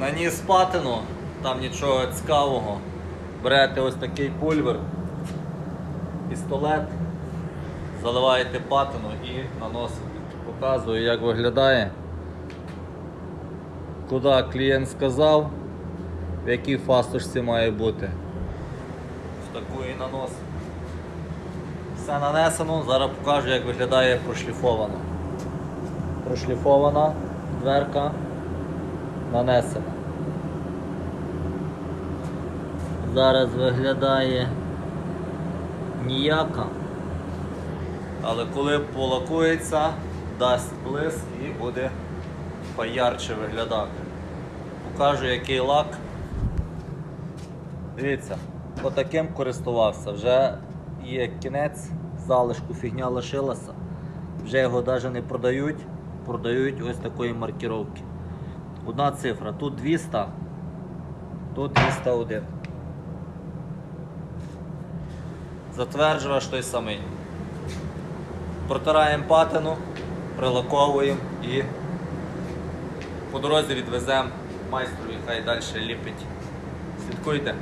Наніс патину, там нічого цікавого. Берете ось такий пульвер, пістолет, заливаєте патину і наносите. Показую, як виглядає. Куди клієнт сказав, в якій фастушці має бути. В таку і наносимо. Все нанесено, зараз покажу, як виглядає прошліфовано. Прошліфована дверка нанесена. Зараз виглядає ніяка, але коли полакується, дасть блиск і буде поярче виглядати. Покажу, який лак. Дивіться, отаким користувався. Вже є кінець, залишку фігня лишилася. Вже його навіть не продають, продають ось такої маркіровки. Одна цифра, тут 200, тут 201. Затверджувач той самий. Протираємо патину, прилаковуємо і по дорозі відвеземо майстрові, хай далі ліпить. Слідкуйте.